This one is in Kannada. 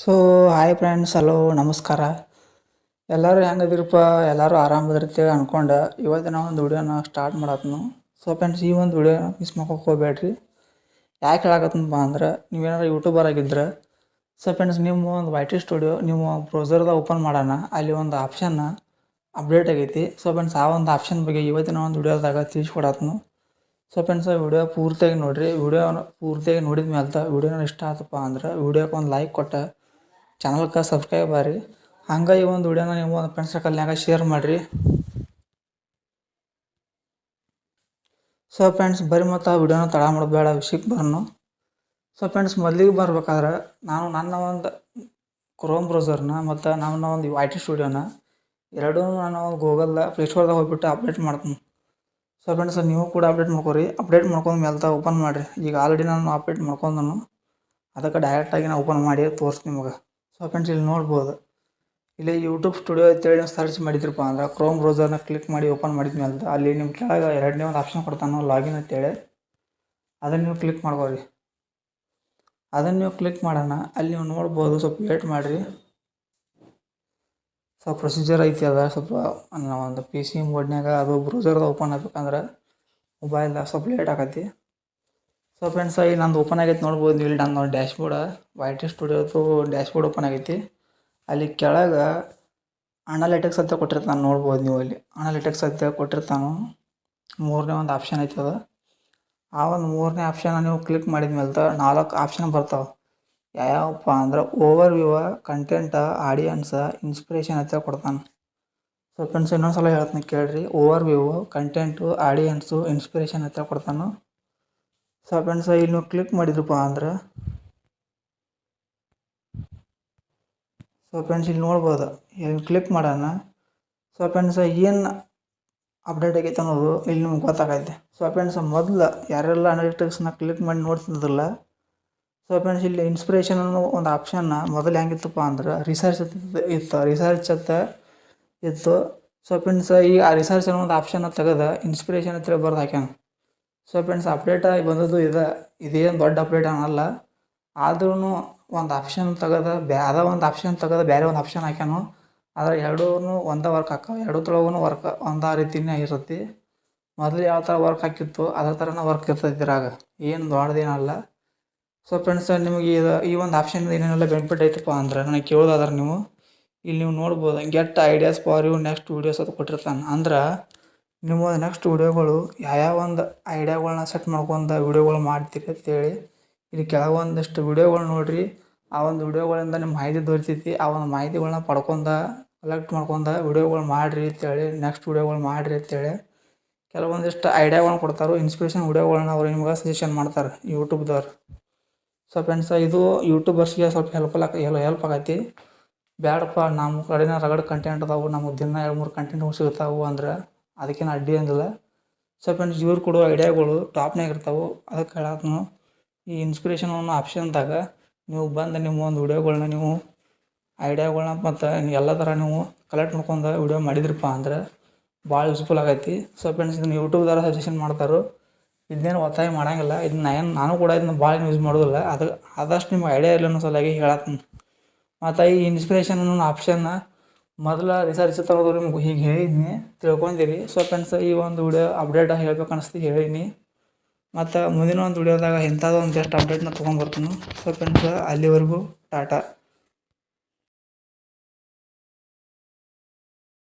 ಸೊ ಹಾಯ್ ಫ್ರೆಂಡ್ಸ್ ಹಲೋ ನಮಸ್ಕಾರ ಎಲ್ಲರೂ ಹೆಂಗದಿರಪ್ಪ? ಎಲ್ಲರೂ ಆರಾಮದಿರ್ತೇವೆ ಅನ್ಕೊಂಡು. ಇವತ್ತಿನ ಒಂದು ವಿಡಿಯೋನ ಸ್ಟಾರ್ಟ್ ಮಾಡತ್ನು. ಸೊ ಫ್ರೆಂಡ್ಸ್ ಈ ಒಂದು ವಿಡಿಯೋನ ಮಿಸ್ ಮಾಡ್ಕೊಕ್ಕೆ ಹೋಗ್ಬೇಡ್ರಿ. ಯಾಕೆ ಹೇಳಕತ್ತಪ್ಪ ಅಂದ್ರೆ, ನೀವೇನಾರು ಯೂಟ್ಯೂಬರ್ ಆಗಿದ್ರೆ ಸೊ ಫ್ರೆಂಡ್ಸ್ ನಿಮ್ಮ ಒಂದು ವೈ ಟಿ ಸ್ಟುಡಿಯೋ ನೀವು ಬ್ರೌಸರ್ದಾಗ ಓಪನ್ ಮಾಡೋಣ. ಅಲ್ಲಿ ಒಂದು ಆಪ್ಷನ್ನ ಅಪ್ಡೇಟ್ ಆಗೈತಿ. ಸೊ ಫ್ರೆಂಡ್ಸ್ ಆ ಒಂದು ಆಪ್ಷನ್ ಬಗ್ಗೆ ಇವತ್ತಿನ ಒಂದು ವಿಡಿಯೋದಾಗ ತಿಳಿಸ್ಕೊಡತ್ನು. ಸೊ ಫ್ರೆಂಡ್ಸ್ ವಿಡಿಯೋ ಪೂರ್ತಿಯಾಗಿ ನೋಡಿರಿ. ವಿಡಿಯೋನ ಪೂರ್ತಿಯಾಗಿ ನೋಡಿದ ಮೇಲೆ ವಿಡಿಯೋನ ಇಷ್ಟ ಆತಪ್ಪ ಅಂದ್ರೆ ವಿಡಿಯೋಕ್ಕೆ ಒಂದು ಲೈಕ್ ಕೊಟ್ಟ ಚಾನಲ್ಗೆ ಸಬ್ಸ್ಕ್ರೈಬ್ ಆಗ್ರಿ. ಹಂಗೆ ಈ ಒಂದು ವಿಡಿಯೋನ ನೀವು ಒಂದು ಫ್ರೆಂಡ್ಸ್ ಸರ್ಕಲ್ನಾಗ ಶೇರ್ ಮಾಡಿರಿ. ಸೊ ಫ್ರೆಂಡ್ಸ್ ಬರೀ ಮತ್ತು ಆ ವಿಡಿಯೋನ ತಡ ಮಾಡಬೇಡ ಬೇಡ ವಿಷಯಕ್ಕೆ ಬರೋನು. ಸೊ ಫ್ರೆಂಡ್ಸ್ ಮೊದಲಿಗೆ ಬರ್ಬೇಕಾದ್ರೆ ನಾನು ನನ್ನ ಒಂದು ಕ್ರೋಮ್ ಬ್ರೌಸರ್ನ ಮತ್ತು ನನ್ನ ಒಂದು ಐ ಟಿ ಸ್ಟುಡಿಯೋನ ಎರಡೂ ನಾನು ಒಂದು ಗೂಗಲ್ದ ಪ್ಲೇಸ್ಟೋರ್ದಾಗ ಹೋಗಿಬಿಟ್ಟು ಅಪ್ಡೇಟ್ ಮಾಡ್ತೀನಿ. ಸೊ ಫ್ರೆಂಡ್ಸ್ ನೀವು ಕೂಡ ಅಪ್ಡೇಟ್ ಮಾಡ್ಕೊರಿ. ಅಪ್ಡೇಟ್ ಮಾಡ್ಕೊಂಡು ಮೇಲೆ ಓಪನ್ ಮಾಡಿರಿ. ಈಗ ಆಲ್ರೆಡಿ ನಾನು ಅಪ್ಡೇಟ್ ಮಾಡ್ಕೊಂಡನು ಅದಕ್ಕೆ ಡೈರೆಕ್ಟಾಗಿ ನಾನು ಓಪನ್ ಮಾಡಿ ತೋರಿಸ್ತೀನಿ ನಿಮಗೆ. ಸೊ ಫ್ರೆಂಡ್ಸ್ ಇಲ್ಲಿ ನೋಡ್ಬೋದು ಇಲ್ಲಿ ಯೂಟ್ಯೂಬ್ ಸ್ಟುಡಿಯೋ ಅಂತೇಳಿ ಸರ್ಚ್ ಮಾಡಿದ್ರಪ್ಪ ಅಂದ್ರೆ ಕ್ರೋಮ್ ಬ್ರೌಸರ್ನ ಕ್ಲಿಕ್ ಮಾಡಿ ಓಪನ್ ಮಾಡಿದ್ಮೇಲೆ ಅಲ್ಲಿ ನಿಮ್ಮ ಕೆಳಗೆ ಎರಡನೇ ಒಂದು ಆಪ್ಷನ್ ಕೊಡ್ತಾನೆ ಲಾಗಿನ್ ಅಂತೇಳಿ ಅದನ್ನು ನೀವು ಕ್ಲಿಕ್ ಮಾಡ್ಕೋರಿ ಅದನ್ನು ನೀವು ಕ್ಲಿಕ್ ಮಾಡೋಣ. ಅಲ್ಲಿ ನೀವು ನೋಡ್ಬೋದು, ಸ್ವಲ್ಪ ವೇಟ್ ಮಾಡಿರಿ. ಸ್ವಲ್ಪ ಪ್ರೊಸೀಜರ್ ಐತಿ ಅದ. ಸ್ವಲ್ಪ ನಾವು ಒಂದು ಪಿ ಸಿ ಮೋಡ್ನ್ಯಾಗ ಅದು ಬ್ರೌಸರ್ದ ಓಪನ್ ಆಗ್ಬೇಕಂದ್ರೆ ಮೊಬೈಲ್ದಾಗ ಸ್ವಲ್ಪ ಲೇಟ್ ಆಕತಿ ಸೊ ಫ್ರೆಂಡ್ಸ್ ಈಗ ನಂದು ಓಪನ್ ಆಗೈತೆ ನೋಡ್ಬೋದು. ನೀವು ಇಲ್ಲಿ ನನ್ನ ಡ್ಯಾಶ್ ಬೋರ್ಡ ವೈ ಟಿ ಸ್ಟುಡಿಯೋದು ಡ್ಯಾಶ್ ಬೋರ್ಡ್ ಓಪನ್ ಆಗೈತಿ. ಅಲ್ಲಿ ಕೆಳಗೆ ಅನಾಲಿಟಿಕ್ಸ್ ಅಂತ ಕೊಟ್ಟಿರ್ತಾನೆ ನೋಡ್ಬೋದು ನೀವು ಅಲ್ಲಿ ಅನಾಲಿಟಿಕ್ಸ್ ಅಂತ ಕೊಟ್ಟಿರ್ತಾನು. ಮೂರನೇ ಒಂದು ಆಪ್ಷನ್ ಐತೆ ಅದು. ಆ ಒಂದು ಮೂರನೇ ಆಪ್ಷನ್ ನೀವು ಕ್ಲಿಕ್ ಮಾಡಿದ ಮೇಲೆ ನಾಲ್ಕು ಆಪ್ಷನ್ ಬರ್ತಾವೆ. ಯಾವ್ಯಾವಪ್ಪ ಅಂದ್ರೆ ಓವರ್ ವ್ಯೂವ ಕಂಟೆಂಟ ಆಡಿಯನ್ಸ ಇನ್ಸ್ಪಿರೇಷನ್ ಅಂತ ಕೊಡ್ತಾನೆ. ಸೊ ಫ್ರೆಂಡ್ಸ್ ಇನ್ನೊಂದು ಸಲ ಹೇಳ್ತೀನಿ ಕೇಳಿರಿ. Overview content audience inspiration ಅಂತ ಕೊಡ್ತಾನೆ. ಸೊ ಫ್ರೆಂಡ್ಸ್ ಇಲ್ಲಿ ನೀವು ಕ್ಲಿಕ್ ಮಾಡಿದ್ರಪ್ಪ ಅಂದ್ರೆ? ಸೊ ಫ್ರೆಂಡ್ಸ್ ಇಲ್ಲಿ ನೋಡ್ಬೋದು ಇಲ್ಲಿ ಕ್ಲಿಕ್ ಮಾಡೋಣ ಸೊ ಫ್ರೆಂಡ್ಸ್ ಏನು ಅಪ್ಡೇಟ್ ಆಗೈತೆ ಅನ್ನೋದು ಇಲ್ಲಿ ನಿಮ್ಗೆ ಗೊತ್ತಾಗೈತೆ. ಸೊ ಫ್ರೆಂಡ್ಸ್ ಮೊದಲು ಯಾರೆಲ್ಲ ಅನಾಲಿಟಿಕ್ಸ್ನ ಕ್ಲಿಕ್ ಮಾಡಿ ನೋಡ್ತಿದ್ರಲ್ಲ ಸೊ ಫ್ರೆಂಡ್ಸ್ ಇಲ್ಲಿ ಇನ್ಸ್ಪಿರೇಷನ್ ಅನ್ನೋ ಒಂದು ಆಪ್ಷನ್ನ ಮೊದಲು ಹೆಂಗಿತ್ತಪ್ಪ ಅಂದ್ರೆ ರಿಸರ್ಚ್ ಇತ್ತು ರಿಸರ್ಚ್ ಅಂತ ಇತ್ತು. ಸೊ ಫ್ರೆಂಡ್ಸ್ ಈ ಆ ರಿಸರ್ಚ್ ಅನ್ನೋ ಒಂದು ಆಪ್ಷನ್ನ ತೆಗೆದು ಇನ್ಸ್ಪಿರೇಷನ್ ಅಂತ ಬರ್ದು ಹಾಕ್ಯಾನ. ಸೊ ಫ್ರೆಂಡ್ಸ್ ಅಪ್ಡೇಟ್ ಆಗಿ ಬಂದದ್ದು ಇದು, ಇದೇನು ದೊಡ್ಡ ಅಪ್ಡೇಟ್ ಅನ್ನಲ್ಲ. ಆದ್ರೂ ಒಂದು ಆಪ್ಷನ್ ತೆಗೆದು ಅದ ಒಂದು ಆಪ್ಷನ್ ತೆಗೆದ ಬೇರೆ ಒಂದು ಆಪ್ಷನ್ ಹಾಕ್ಯಾನು. ಆದರೆ ಎರಡೂ ಒಂದೇ ವರ್ಕ್ ಹಾಕೋ ಎರಡೂ ತೊಳಗೂ ವರ್ಕ್ ಒಂದೇ ರೀತಿನೇ ಇರುತ್ತೆ. ಮೊದಲು ಯಾವ ಥರ ವರ್ಕ್ ಹಾಕಿತ್ತು ಅದೇ ಥರನೇ ವರ್ಕ್ ಇರ್ತೈತೆ ಇದ್ರಾಗ. ಏನು ದೊಡ್ಡದೇನಲ್ಲ. ಸೊ ಫ್ರೆಂಡ್ಸ್ ನಿಮಗೆ ಇದು, ಈ ಒಂದು ಆಪ್ಷನ್ ಏನೇನೆಲ್ಲ ಬೆನಿಫಿಟ್ ಐತಪ್ಪ ಅಂದ್ರೆ ನನಗೆ ಕೇಳೋದಾದ್ರೆ ನೀವು. ಇಲ್ಲಿ ನೀವು ನೋಡ್ಬೋದು get ideas for you next videos ಅದು ಕೊಟ್ಟಿರ್ತಾನೆ. ಅಂದ್ರೆ ನೀವು ನೆಕ್ಸ್ಟ್ ವಿಡಿಯೋಗಳು ಯಾವ್ಯಾವ ಒಂದು ಐಡಿಯಾಗಳನ್ನ ಸೆಟ್ ಮಾಡ್ಕೊಂಡು ವೀಡಿಯೋಗಳು ಮಾಡ್ತೀರಿ ಅಂತೇಳಿ, ಇಲ್ಲಿ ಕೆಲವೊಂದಿಷ್ಟು ವೀಡಿಯೋಗಳು ನೋಡಿರಿ. ಆ ಒಂದು ವಿಡಿಯೋಗಳಿಂದ ನಿಮ್ಮ ಮಾಹಿತಿ ದೊರಿತೈತಿ. ಆ ಒಂದು ಮಾಹಿತಿಗಳನ್ನ ಪಡ್ಕೊಂಡ ಕಲೆಕ್ಟ್ ಮಾಡ್ಕೊಂಡ ವೀಡಿಯೋಗಳು ಮಾಡಿರಿ ಅಂತೇಳಿ ನೆಕ್ಸ್ಟ್ ವೀಡಿಯೋಗಳು ಮಾಡಿರಿ ಅಂತೇಳಿ. ಕೆಲವೊಂದಿಷ್ಟು ಐಡಿಯಾಗಳನ್ನು ಕೊಡ್ತಾರೆ ಇನ್ಸ್ಪಿರೇಷನ್ ವೀಡಿಯೋಗಳನ್ನ ಅವ್ರು ನಿಮ್ಗೆ ಸಜೆಷನ್ ಮಾಡ್ತಾರೆ ಯೂಟ್ಯೂಬ್ದವ್ರು ಸೊ ಫ್ರೆಂಡ್ಸ್ ಇದು ಯೂಟ್ಯೂಬರ್ಸ್ಗೆ ಸ್ವಲ್ಪ ಆಕ ಎಲ್ಲ ಹೆಲ್ಪ್ ಆಗೈತಿ. ಬ್ಯಾಡಪ್ಪ ನಮ್ಮ ಕಡೆನ ರಗಡ್ ಕಂಟೆಂಟ್ ಅದಾವು, ನಮಗೆ ದಿನ ಎರಡು ಮೂರು ಕಂಟೆಂಟ್ ಸಿಗ್ತಾವು ಅಂದ್ರೆ ಅದಕ್ಕೇನು ಅಡ್ಡಿ ಅಂದಿಲ್ಲ. ಫ್ರೆಂಡ್ಸ್, ಇವ್ರು ಕೊಡೋ ಐಡಿಯಾಗಳು ಟಾಪ್ನಾಗ ಇರ್ತಾವೆ. ಅದಕ್ಕೆ ಹೇಳತ್ನು, ಈ ಇನ್ಸ್ಪಿರೇಷನ್ ಅನ್ನೋ ಆಪ್ಷನ್ದಾಗ ನೀವು ಬಂದು ನಿಮ್ಮ ಒಂದು ವಿಡಿಯೋಗಳ್ನ ನೀವು ಐಡಿಯಾಗಳನ್ನ ಮತ್ತು ಎಲ್ಲ ಥರ ನೀವು ಕಲೆಕ್ಟ್ ಮಾಡ್ಕೊಂಡು ವಿಡಿಯೋ ಮಾಡಿದ್ರಪ್ಪ ಅಂದ್ರೆ ಭಾಳ ಯೂಸ್ಫುಲ್ ಆಗೈತಿ. ಸೊ ಫ್ರೆಂಡ್ಸ್ ಇದನ್ನು ಯೂಟ್ಯೂಬ್ದಾರ ಸಜೆಷನ್ ಮಾಡ್ತಾರೆ. ಇದನ್ನೇನು ಒತ್ತಾಯ ಮಾಡಂಗಿಲ್ಲ. ಇದನ್ನ ಏನು ನಾನು ಕೂಡ ಇದನ್ನ ಭಾಳ ಯೂಸ್ ಮಾಡೋದಿಲ್ಲ. ಅದು, ಆದಷ್ಟು ನಿಮ್ಗೆ ಐಡಿಯಾ ಇರಲಿ ಅನ್ನೋ ಸಲುವಾಗಿ ಹೇಳತ್ತೀನಿ ಮತ್ತು ಈ ಇನ್ಸ್ಪಿರೇಷನ್ ಅನ್ನೋ ಆಪ್ಷನ್ನ ಮೊದಲ ರಿಸರ್ಚ್ ತಗೋದು ನಿಮ್ಗೆ ಹೀಗೆ ಹೇಳಿದ್ನಿ, ತಿಳ್ಕೊಂಡಿರಿ. ಸೊ ಫ್ರೆಂಡ್ಸ್ ಈ ಒಂದು ವಿಡಿಯೋ ಅಪ್ಡೇಟ್ ಹೇಳ್ಬೇಕು ಅನಿಸ್ತು ಹೇಳಿನಿ. ಮತ್ತು ಮುಂದಿನ ಒಂದು ವಿಡಿಯೋದಾಗ ಇಂಥದ್ದು ಒಂದು ಜಸ್ಟ್ ಅಪ್ಡೇಟ್ನ ತೊಗೊಂಬರ್ತೀನಿ ಸೊ ಫ್ರೆಂಡ್ಸ್ ಅಲ್ಲಿವರೆಗೂ ಟಾಟಾ.